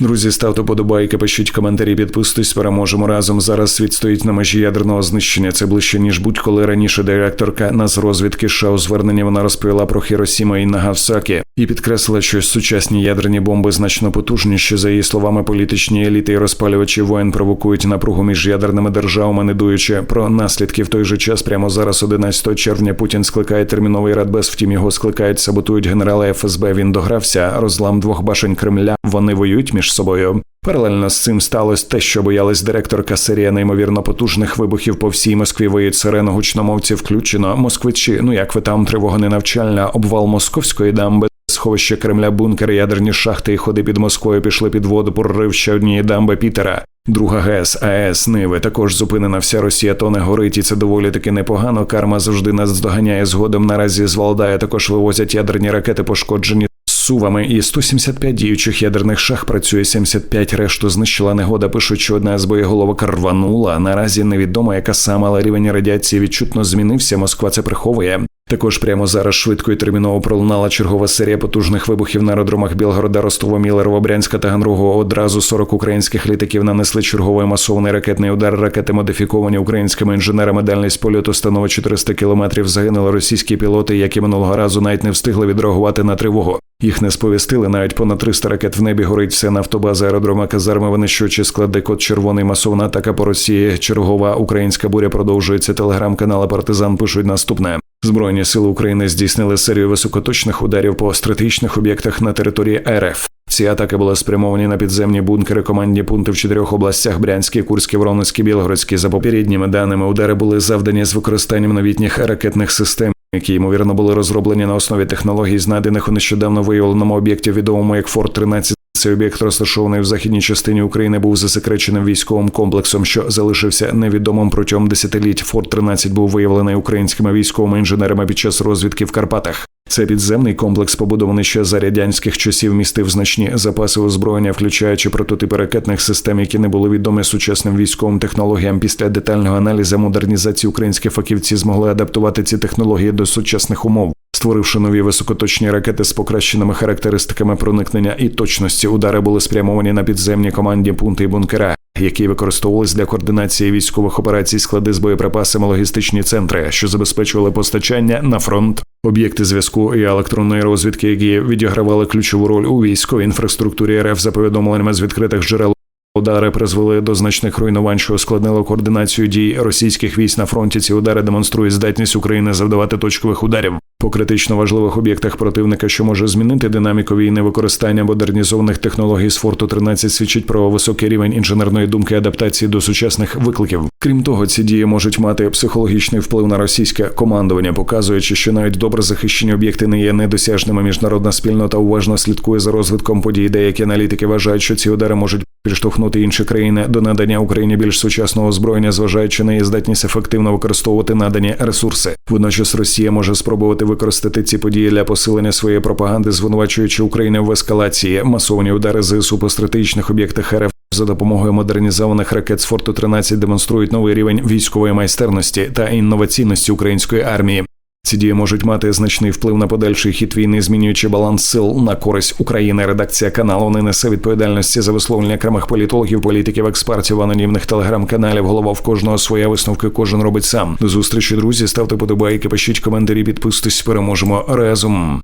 Друзі, ставте подобайки, пишіть коментарі, підписуйтесь, переможемо разом. Зараз світ стоїть на межі ядерного знищення. Це ближче ніж будь-коли раніше. Директорка Нацрозвідки США у зверненні вона розповіла про Хіросіма і Нагасакі і підкреслила, що сучасні ядерні бомби значно потужніші. За її словами, політичні еліти і розпалювачі воєн провокують напругу між ядерними державами, не дуючи про наслідки в той же час. Прямо зараз, 11 червня, Путін скликає терміновий радбез. Втім, його скликають, саботують генерали ФСБ. Він догрався. Розлам двох башень Кремля. Вони воюють між собою. Паралельно з цим сталося те, що боялась директорка серія неймовірно потужних вибухів по всій Москві. Виють сирену гучномовці включено. Москвичі, ну як ви там тривога не навчальна, обвал московської дамби. Сховище Кремля, бункери, ядерні шахти і ходи під Москвою пішли під воду, прорив ще однієї дамби Пітера. Друга ГЕС, АЕС, Ниви також зупинена вся Росія, то не горить, і це доволі таки непогано. Карма завжди нас здоганяє згодом. Наразі з Валдая також вивозять ядерні ракети, пошкоджені Сувами і 175 діючих ядерних шах працює 75, решту знищила негода. Пишуть, одна з боєголовок рванула. Наразі невідомо, яка сама, але рівень радіації відчутно змінився. Москва це приховує. Також прямо зараз швидко і терміново пролунала чергова серія потужних вибухів на аеродромах Білгорода, Ростова, Мілерово, Брянська та Ганруго. Одразу 40 українських літаків нанесли черговий масований ракетний удар. Ракети модифіковані українськими інженерами. Дальність польоту становить 400 кілометрів. Загинули російські пілоти, які минулого разу навіть не встигли відреагувати на тривогу. Їх не сповістили. Навіть понад 300 ракет в небі горить все нафтобаза, аеродрома, казарми, винищувачі, склади, код червоний масовна атака по Росії. Чергова українська буря продовжується. Телеграм-канали Партизан пишуть наступне. Збройні сили України здійснили серію високоточних ударів по стратегічних об'єктах на території РФ. Ці атаки були спрямовані на підземні бункери, командні пункти в чотирьох областях: Брянській, Курській, Воронезькій, Білгородській. За попередніми даними удари були завдані з використанням новітніх ракетних систем, які ймовірно були розроблені на основі технологій, знайдених у нещодавно виявленому об'єкті, відомому як Форт 13 цей об'єкт, розташований в західній частині України, був засекреченим військовим комплексом, що залишився невідомим протягом десятиліть. Форт 13 був виявлений українськими військовими інженерами під час розвідки в Карпатах. Це підземний комплекс, побудований ще за радянських часів, містив значні запаси озброєння, включаючи прототипи ракетних систем, які не були відомі сучасним військовим технологіям. Після детального аналізу модернізації українські фахівці змогли адаптувати ці технології до сучасних умов створивши нові високоточні ракети з покращеними характеристиками проникнення і точності. Удари були спрямовані на підземні командні пункти і бункера, які використовувались для координації військових операцій, склади з боєприпасами, логістичні центри, що забезпечували постачання на фронт. Об'єкти зв'язку і електронної розвідки, які відігравали ключову роль у військовій інфраструктурі РФ за повідомленнями з відкритих джерел. Удари призвели до значних руйнувань, що ускладнило координацію дій російських військ на фронті. Ці удари демонструють здатність України завдавати точкових ударів по критично важливих об'єктах противника, що може змінити динаміку війни використання модернізованих технологій з форту 13 свідчить про високий рівень інженерної думки адаптації до сучасних викликів. Крім того, ці дії можуть мати психологічний вплив на російське командування, показуючи, що навіть добре захищені об'єкти не є недосяжними. Міжнародна спільнота уважно слідкує за розвитком подій. Деякі аналітики вважають, що ці удари можуть підштовхнути інші країни до надання Україні більш сучасного озброєння, зважаючи на її здатність ефективно використовувати надані ресурси. Водночас Росія може спробувати використати ці події для посилення своєї пропаганди, звинувачуючи Україну в ескалації масовані удари ЗСУ по стратегічних об'єктах РФ за допомогою модернізованих ракет з форту 13 демонструють новий рівень військової майстерності та інноваційності української армії. Ці дії можуть мати значний вплив на подальший хід війни, змінюючи баланс сил на користь України. Редакція каналу не несе відповідальності за висловлення окремих політологів, політиків, експертів, анонімних телеграм-каналів. Голова в кожного своя висновки. Кожен робить сам. До зустрічі друзі. Ставте подобайки, пишіть коментарі, підписуйтесь. Переможемо разом.